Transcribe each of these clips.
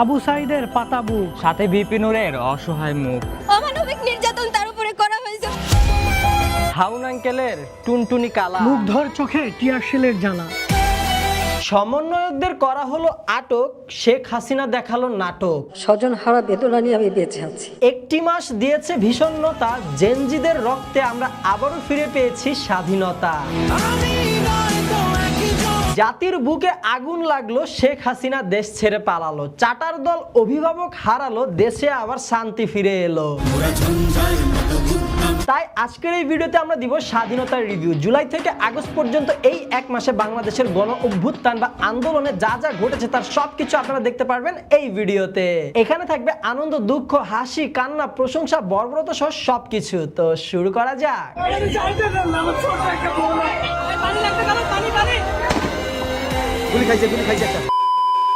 আবু সাইদের পাতা বুক। সাথে বিপিনুরের অসহায় মুখ। অমানবিক নির্যাতন তার উপরে করা হয়েছে। হাউন আঙ্কেলের টুনটুনি কালা। মুগ্ধর চোখে টিয়ারশেলের জানা। সমন্বয়কদের করা হলো আটক শেখ হাসিনা দেখাল নাটক। স্বজন হারা বেদনা নিয়ে আমি বেঁচে আছি। একটি মাস দিয়েছে ভীষণতা জেনজিদের রক্তে আমরা আবারও ফিরে পেয়েছি স্বাধীনতা। জাতির বুকে আগুন লাগল শেখ হাসিনা দেশ ছেড়ে পালালো। চাটার দল অভিভাবক হারালো দেশে আবার শান্তি ফিরে এলো। তাই আজকের এই ভিডিওতে আমরা দিব স্বাধীনতার রিভিউ জুলাই থেকে আগস্ট পর্যন্ত এই এক মাসে বাংলাদেশের গণ অভ্যুত্থান বা আন্দোলনে যা যা ঘটেছে তার সবকিছু আপনারা দেখতে পারবেন এই ভিডিওতে। এখানে থাকবে আনন্দ দুঃখ হাসি কান্না প্রশংসা বর্বরতা সহ সবকিছু। তো শুরু করা যাক।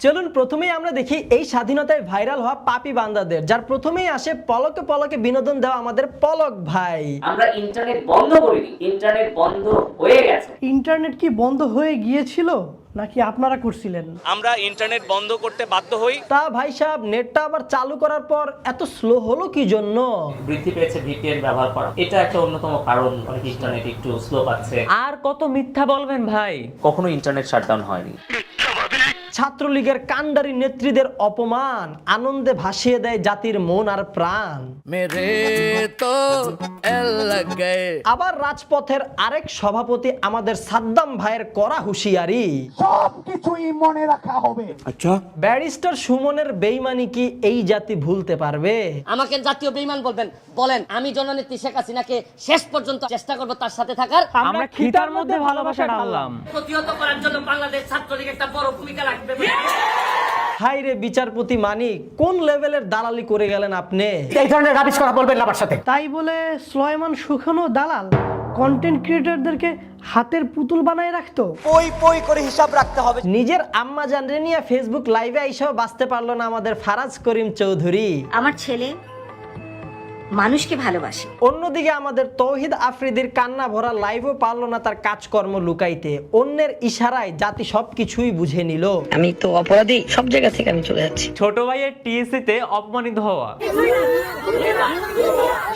চলুন প্রথমেই আমরা দেখি এই স্বাধীনতায় ভাইরাল হওয়া পাপি বান্দাদের যার প্রথমেই আসে পলকে পলকে বিনোদন দেওয়া আমাদের পলক ভাই। আমরা ইন্টারনেট বন্ধ করিনি ইন্টারনেট বন্ধ হয়ে গেছে। ইন্টারনেট কি বন্ধ হয়ে গিয়েছিল? নাকি আপনারা করছিলেন? আমরা ইন্টারনেট বন্ধ করতে বাধ্য হই। তা ভাই সাহেব নেটটা আবার চালু করার পর এত স্লো হলো কি জন্য? বৃদ্ধি পেয়েছে ভিপিএন ব্যবহার করা। এটা একটা অন্যতম কারণ অনেক ইন্টারনেট একটু স্লো পাচ্ছে। আর কত মিথ্যা বলবেন ভাই? কখনো ইন্টারনেট শাটডাউন হয়নি। ছাত্রলীগের কাণ্ডারি নেত্রীদের অপমান আনন্দে ভাসিয়ে দেয় জাতির মন আর প্রাণ। আবার রাজপথের আরেক সভাপতি আমাদের সাদ্দাম ভাইয়ের করা হুঁশিয়ারি। সবকিছুই মনে রাখা হবে। আচ্ছা। ব্যারিস্টার সুমনের বেইমানি কি এই জাতি ভুলতে পারবে? আমাকে জাতীয় বেইমান বলবেন। বলেন আমি জননেত্রী শেখ হাসিনাকে শেষ পর্যন্ত চেষ্টা করব তার সাথে থাকার। আমরা খিতার মধ্যে ভালোবাসা ঢাললাম। প্রতিহত করার জন্য বাংলাদেশ ছাত্রলীগ একটা বড় ভূমিকা রাখবে। হাই রে বিচারপতি মানি কোন লেভেলের দালালি করে গেলেন আপনি? এই ধরনের রাবিশ কথা বলবেন না আমার সাথে। তাই বলে সুখানো দালাল। কন্টেন্ট ক্রিয়েটরদেরকে হাতের পুতুল বানায় রাখতো। নিজের আম্মা জানরে নিয়ে ফেসবুক লাইভে আইসাও বাঁচতে পারল না আমাদের ফারাজ করিম চৌধুরী। আমার ছেলে মানুষকে ভালোবাসে। অন্যদিকে আমাদের তৌহিদ আফ্রিদির কান্না ভরা লাইভও পারল না তার কাজকর্ম লুকাইতে। অন্যের ইশারায় জাতি সবকিছুই বুঝে নিল। আমি তো অপরাধী সব জায়গা থেকে আমি চলে যাচ্ছি। ছোট ভাইয়ের টিএসসি তে অপমানিত হওয়া।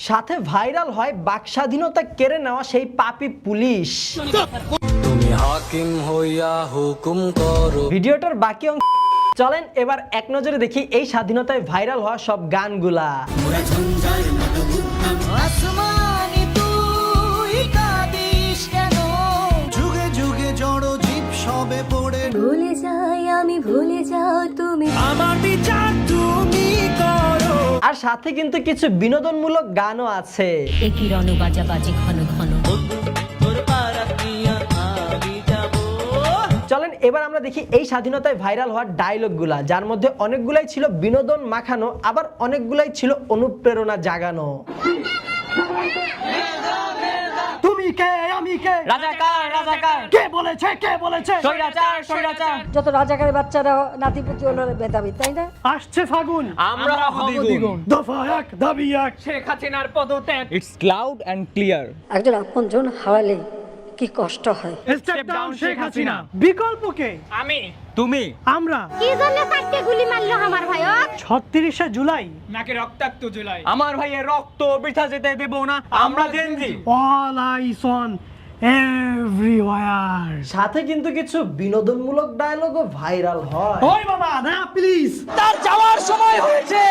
সাথে ভাইরাল হয় বাক স্বাধীনতা কেড়ে নেওয়া সেই পাপি পুলিশ। ভিডিওটার বাকি অংশ চলেন এবার এক নজরে দেখি এই স্বাধীনতায় ভাইরাল হওয়া সব গানগুলা। ভুলে যাই আমি ভুলে যাও তুমি। আর সাথে কিন্তু কিছু বিনোদনমূলক গানও আছে। একই রণ বাজা বাজে ঘন ঘন। এবার আমরা দেখি এই স্বাধীনতায় ভাইরাল হওয়ার ডায়লগগুলা যার মধ্যে অনেকগুলাই ছিল বিনোদন মাখানো আবার অনেকগুলাই ছিল অনুপ্রেরণা জাগানো। তুমি কে? আমি কে? রাজাকার রাজাকার। কে বলেছে? কে বলেছে? স্বৈরাচার স্বৈরাচার। যত রাজাকারের বাচ্চারা নাতিপুতি হলো তাই না? আসছে ফাগুন। আমরা হব দ্বিগুণ। দফা এক দাবি এক। শেখ হাসিনার পদত্যাগ। ইটস ক্লাউড এন্ড ক্লিয়ার একজন আপনজন হারালে কি কষ্ট হয়। স্টেপ ডাউন শেখ হাসিনা বিকল্প কে আমি। তুমি। আমরা কি জন্য চারটে গুলি মারলো আমার ভাই ছত্রিশে জুলাই। নাকি রক্তাক্ত জুলাই? আমার ভাইয়ের রক্ত বৃথা যেতে দেব না আমরা gen Z all eyes on everywhere সাথে কিন্তু কিছু বিনোদনমূলক ডায়লগও ভাইরাল হয়। ওই বাবা না প্লিজ তার যাওয়ার সময় হয়েছে।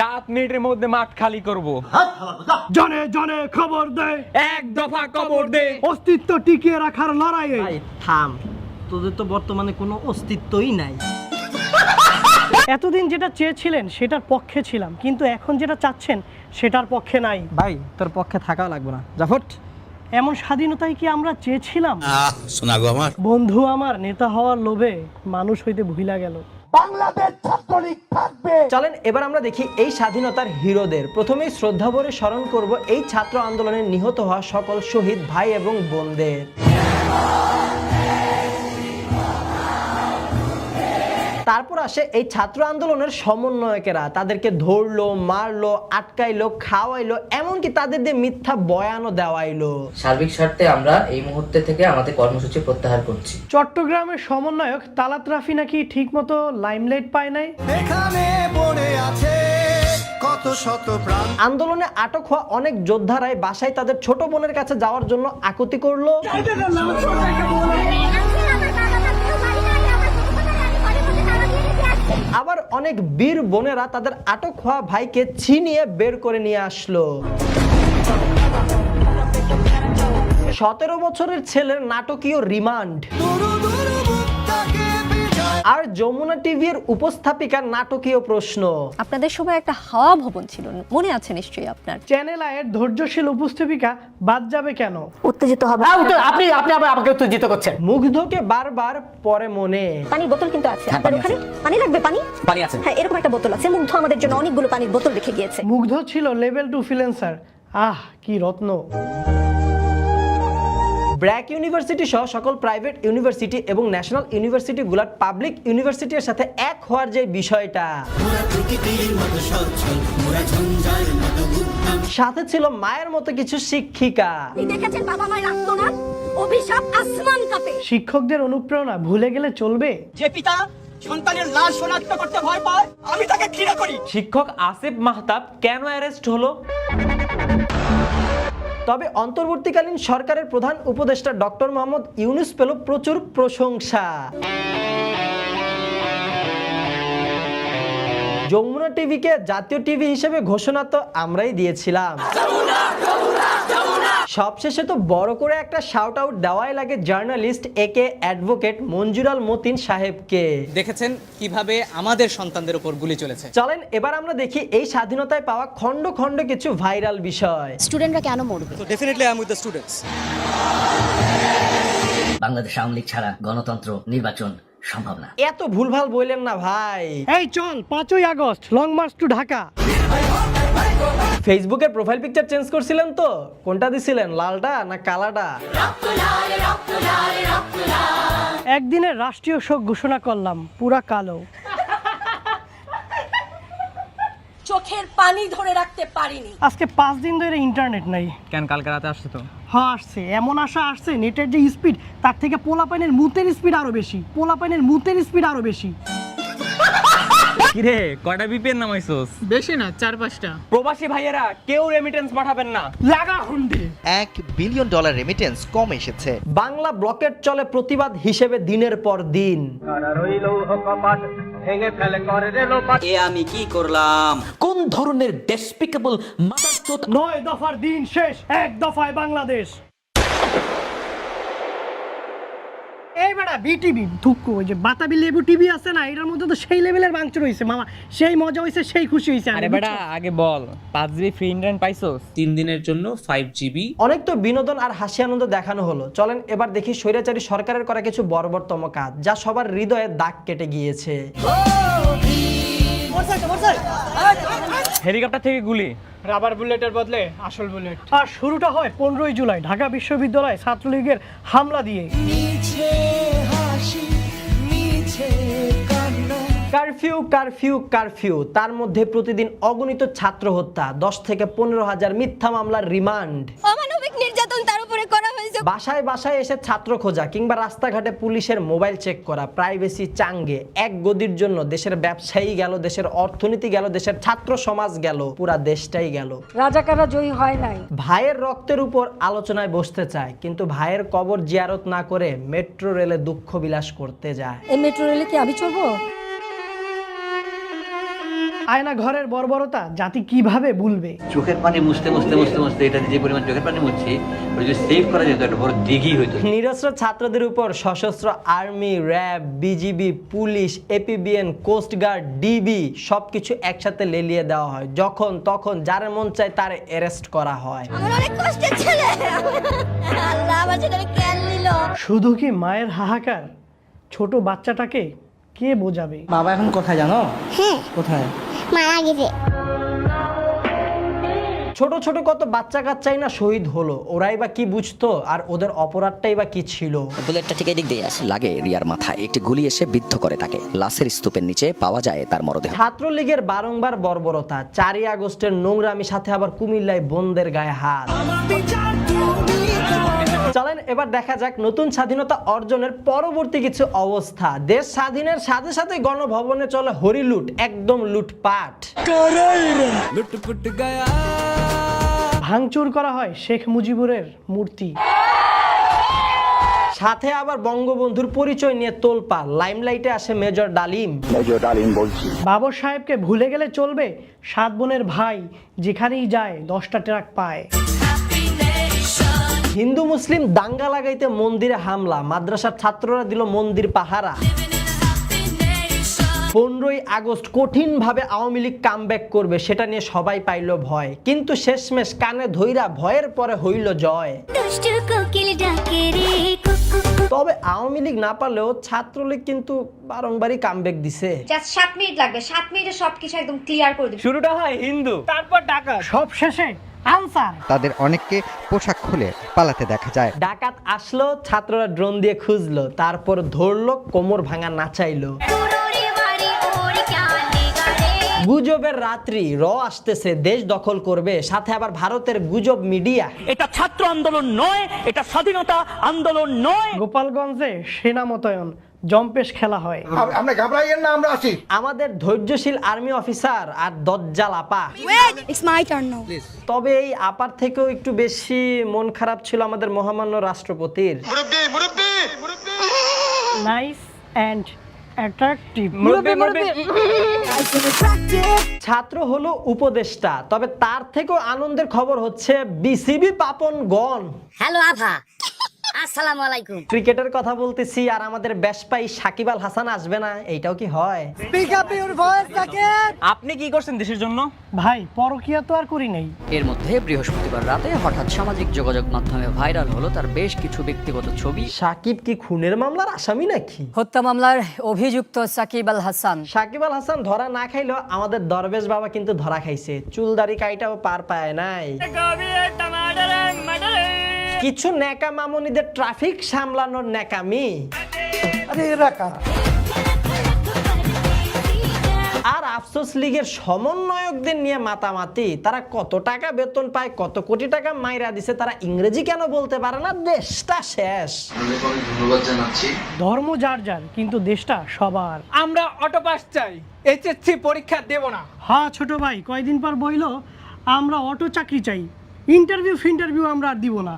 সাত মিনিটের মধ্যে মাঠ খালি করব। জনে জনে খবর দে। এক দফা খবর দে। অস্তিত্ব টিকিয়ে রাখার লড়াইয়ে। ভাই থাম। তোদের তো বর্তমানে কোনো অস্তিত্বই নাই। এতদিন যেটা চেয়েছিলেন সেটার পক্ষে ছিলাম। কিন্তু এখন যেটা চাচ্ছেন সেটার পক্ষে নাই। ভাই তোর পক্ষে থাকা লাগবে না। জাফট এমন স্বাধীনতাই কি আমরা চেয়েছিলাম? বন্ধু আমার নেতা হওয়ার লোভে মানুষ হইতে ভুলা গেল। বাংলাদেশ ছাত্রলীগ থাকবে। চলেন এবার আমরা দেখি এই স্বাধীনতার হিরোদের। প্রথমেই শ্রদ্ধা ভরে স্মরণ করব এই ছাত্র আন্দোলনে নিহত হওয়া সকল শহীদ ভাই এবং বোনদের। তারপর আসে এই ছাত্র আন্দোলনের সমন্বয়কেরা। তাদেরকে ধরলো মারলো আটকাইলো খাওয়াইলো এমনকি তাদের দিয়ে মিথ্যা বয়ানও দেওয়াইলো। সার্বিক স্বার্থে আমরা এই মুহূর্তে থেকে আমাদের কর্মসূচি প্রত্যাহার করছি। চট্টগ্রামের সমন্বয়ক তালাত রাফি নাকি ঠিকমতো লাইমলাইট পায় নাই? আন্দোলনে আটক হওয়া অনেক যোদ্ধারাই বাসায় তাদের ছোট বোনের কাছে যাওয়ার জন্য আকুতি করল। আবার অনেক বীর বোনেরা তাদের আটক হওয়া ভাইকে ছিনিয়ে বের করে নিয়ে আসলো। সতেরো বছরের ছেলের নাটকীয় রিমান্ড। আর যমুনা টিভির উপস্থাপিকার নাটকীয় প্রশ্ন। আপনাদের সময় একটা হাওয়া ভবন ছিল মনে আছে নিশ্চয়ই আপনার? চ্যানেল আয়ের ধৈর্যশীল উপস্থাপিকা বাদ যাবে কেন? উত্তেজিত হবে। আপনি আপনি আবার আমাকে উত্তেজিত করছেন। মুগ্ধকে বারবার পরে মনে। পানির বোতল কিন্তু আছে। আপনার ওখানে? পানি লাগবে? পানি? পানি আছে। হ্যাঁ এরকম একটা বোতল আছে। মুগ্ধ আমাদের জন্য অনেকগুলো পানির বোতল রেখে গিয়েছে। মুগ্ধ ছিল লেভেল টু ফিলেন্সার। আহ কি রত্ন। ব্র্যাক ইউনিভার্সিটি সহ সকল প্রাইভেট ইউনিভার্সিটি এবং ন্যাশনাল ইউনিভার্সিটিগুলোর পাবলিক ইউনিভার্সিটির সাথে এক হওয়ার যে বিষয়টা। সাথে ছিল মায়ের মতো কিছু শিক্ষিকা। দেখেছেন বাবা মায়ের আত্মনাদ অভিশাপ আসমান কাপে। শিক্ষকদের অনুপ্রেরণা ভুলে গেলে চলবে। যে পিতা সন্তানের লাশ শনাক্ত করতে ভয় পায় আমি তাকে ঘৃণা করি। শিক্ষক আসিফ মাহতাব কেন অ্যারেস্ট হলো? তবে অন্তর্বর্তীকালীন সরকারের প্রধান উপদেষ্টা ডক্টর মোহাম্মদ ইউনুস পেল প্রচুর প্রশংসা। যমুনা টিভিকে জাতীয় টিভি হিসেবে ঘোষণা তো আমরাই দিয়েছিলাম। সবশেষে তো বড় করে একটা শাউট আউট দেওয়াই লাগে জার্নালিস্ট একে অ্যাডভোকেট মঞ্জুরাল মতিন সাহেবকে। দেখেছেন কীভাবে আমাদের সন্তানদের উপর গুলি চলেছে। চলেন এবার আমরা দেখি এই স্বাধীনতায় পাওয়া খণ্ড খণ্ড কিছু ভাইরাল বিষয়। স্টুডেন্টরা কেন মরবে? তো definitely I am with the students Bangladesh Awami League ছাড়া গণতন্ত্র নির্বাচন সম্ভব না। এত ভুলভাল বললেন না ভাই। এই চল পাঁচই August long march to Dhaka. ফেসবুকের প্রোফাইল পিকচার চেঞ্জ করছিলেন তো? কোনটা দিছিলেন লালটা না কালাটা? একদিনের রাষ্ট্রীয় শোক ঘোষণা করলাম পুরা কালো। চোখের পানি ধরে রাখতে পারিনি। আজকে পাঁচ দিন ধরে ইন্টারনেট নাই। কেন কালকে রাতে আসছে তো? হ্যাঁ আসছে। এমন আশা আসছে নেটের যে স্পিড তার থেকে পোলাপাইনের মুতের স্পিড আরও বেশি পোলাপাইনের মুতের স্পিড আরও বেশি। কিরে কয়টা বিপিএন নামাইছস বেশি না চার পাঁচটা। প্রবাসী ভাইয়েরা কেউ রেমিটেন্স পাঠাবেন না। লাগা হুন্ডে। এক বিলিয়ন ডলার রেমিটেন্স কম এসেছে। বাংলা ব্লকেট চলে প্রতিবাদ হিসেবে দিনের পর দিন। এ আমি কি করলাম? কোন ধরনের ডেসপিকেবল নয় দফার দিন শেষ এক দফায় বাংলাদেশ। এই বেটা বিটিভি থুক্কু ওই যে বাতাবি লেবু টিভি আছে না এটার মধ্যে তো সেই লেভেলের মাংস রয়েছে মামা। সেই মজা হয়েছে সেই খুশি হয়েছে আরে বুঝছ? আগে বল পাঁচ জিবি ফ্রি ইন্টারনেট পাইছস? তিন দিনের জন্য ফাইভ জিবি অনেক তো বিনোদন আর হাসি আনন্দ দেখানো হলো। চলেন এবার দেখি স্বৈরাচারী সরকারের করা কিছু বর্বরতম কাজ যা সবার হৃদয়ে দাগ কেটে গিয়েছে। হেলিকপ্টার থেকে গুলি। রাবার বুলেটের বদলে আসল বুলেট আর শুরুটা হয় পনেরোই জুলাই ঢাকা বিশ্ববিদ্যালয়ে ছাত্রলীগের হামলা দিয়ে কারফিউ কারফিউ কারফিউ। তার মধ্যে প্রতিদিন অগণিত ছাত্র হত্যা দশ থেকে পনেরো হাজার মিথ্যা মামলার রিমান্ড। অমানবিক নির্যাতন তার উপরে বাসায় বাসায় এসে ছাত্র খোঁজা কিংবা রাস্তাঘাটে পুলিশের মোবাইল চেক করা প্রাইভেসি চাঙ্গে এক গদির জন্য দেশের ব্যবসায়ী গেল দেশের অর্থনীতি গেল দেশের ছাত্র সমাজ গেল পুরা দেশটাই গেল। রাজাকাররা জয়ী হয় নাই। ভাইয়ের রক্তের উপর আলোচনায় বসতে চায় কিন্তু ভাইয়ের কবর জিয়ারত না করে মেট্রো রেলে দুঃখ বিলাস করতে যায়। এই মেট্রো রেলে কি আমি চড়বো? আয়না ঘরের বর্বরতা জাতি কীভাবে ভুলবে চোখের পানি মুছতে মুছতে মুছতে মুছতে এটা যে পরিমাণ চোখের পানি মুছছি ওটা যদি সেভ করা যেত একটা বড় দিঘি হইতো। নিরস্ত্র ছাত্রদের উপর সশস্ত্র army RAB BGB police APBN coast guard DB সবকিছু একসাথে লেলিয়ে দেওয়া হয়। যখন তখন যার মন চায় তার অ্যারেস্ট করা হয়। আমার অনেক কষ্টের ছেলে। আল্লাহ আমার ছেলেকে কেন নিল। শুধু কি মায়ের হাহাকার? ছোট বাচ্চাটাকে কে বোঝাবে? বাবা এখন কোথায় জানো? হ্যাঁ। কোথায়? মারা গেছে। ছোট ছোট কত বাচ্চা কাচ্চাই না শহীদ হলো? ওরাই বা কি বুঝতো? আর ওদের অপরাধটাই বা কি ছিল? বুলেটটা ঠিক এদিক দিয়ে আসে। লাগে রিয়ার মাথায়। একটি গুলি এসে বিদ্ধ করে তাকে। লাশের স্তূপের নিচে পাওয়া যায় তার মরদেহ। ছাত্রলীগের বারংবার বর্বরতা। চারই আগস্টের নোংরামি সাথে আবার কুমিল্লায় বোনদের গায়ে হাত। এবার দেখা যাক নতুন স্বাধীনতা অর্জনের পরবর্তী কিছু অবস্থা। দেশ স্বাধীনের সাথে সাথে গণভবনে চলে হরিলুট একদম লুটপাট। ভাঙচুর করা হয় শেখ মুজিবুরের মূর্তি। সাথে আবার বঙ্গবন্ধুর পরিচয় নিয়ে তোলপা লাইমলাইটে আসে মেজর ডালিম। মেজর ডালিম বলছি। বাবর সাহেবকে ভুলে গেলে চলবে সাত বোনের ভাই যেখানেই যায় দশটা ট্রাক পায়। হিন্দু মুসলিম দাঙ্গা লাগাইতে মন্দিরে হামলা। মাদ্রাসার ছাত্ররা দিল মন্দির পাহারা। পনেরোই আগস্ট কঠিনভাবে আওয়ামী লীগ কামব্যাক করবে সেটা নিয়ে সবাই পাইল ভয়। কিন্তু শেষমেশ কানে ধইরা ভয়ের পরে হইল জয়। তবে আওয়ামী লীগ না পারলেও ছাত্রলীগ কিন্তু বারংবারই কামব্যাক দিছে। জাস্ট সাত মিনিট লাগবে সাত মিনিটে সবকিছু একদম ক্লিয়ার করে দিবে। শুরুটা হয় হিন্দু তারপর টাকা সব শেষে আনসার তাদের অনেককে পোশাক খুলে পালাতে দেখা যায়। ডাকাত আসলো ছাত্ররা ড্রোন দিয়ে খুঁজলো তারপর ধরলো কোমর ভাঙা নাচাইলো। গুজবের রাত্রি র আসতেছে দেশ দখল করবে সাথে আবার ভারতের গুজব মিডিয়া। এটা ছাত্র আন্দোলন নয় এটা স্বাধীনতা আন্দোলন নয়। গোপালগঞ্জে সেনা মোতায়েন জম্পেশ খেলা হয়। আমাদের ধৈর্যশীল আর্মি অফিসার আর দজ্জাল আপা। ইটস মাই টার্ন নাও তবে এই আপার থেকেও একটু বেশি মন খারাপ ছিল আমাদের মহামান্য রাষ্ট্রপতির। মুরব্বি মুরব্বি! নাইস অ্যাট্রাকটিভ ছাত্র হলো উপদেষ্টা তবে তার থেকেও আনন্দের খবর হচ্ছে বিসিবি পাপন গণ। হ্যালো আভা আসসালামু আলাইকুম। ক্রিকেটের কথা বলতেছি আর আমাদের ব্যাসপাই সাকিব আল হাসান আসবে না এইটাও কি হয়? আপনি কি করছেন দেশের জন্য? ভাই পরকিয়া তো আর করি নাই। এর মধ্যে বৃহস্পতিবার রাতে হঠাৎ সামাজিক যোগাযোগ মাধ্যমে ভাইরাল হলো তার বেশ কিছু ব্যক্তিগত ছবি। সাকিব কি খুনের মামলার আসামি নাকি? হত্যা মামলার অভিযুক্ত সাকিব আল হাসান। সাকিব আল হাসান ধরা না খাইলেও আমাদের দরবেশ বাবা কিন্তু ধরা খাইছে। চুলদারি কাইটাও পার পায় নাই। কিছু নেকা মামুনিদের ট্রাফিক সামলানোর নেকামি আর আফসোস লীগের সমন্বয়কদের নিয়ে মাতামাতি তারা কত টাকা বেতন পায় কত কোটি টাকা মাইরা দিছে তারা ইংরেজি কেন বলতে পারে না? দেশটা শেষ। ধর্ম যার যার কিন্তু দেশটা সবার। আমরা অটো পাস চাই এইচএসসি পরীক্ষা দেব না। হ্যাঁ ছোট ভাই কয়দিন পর বইলো আমরা অটো চাকরি চাই। ইন্টারভিউ ফিন্টারভিউ আমরা আর দিব না।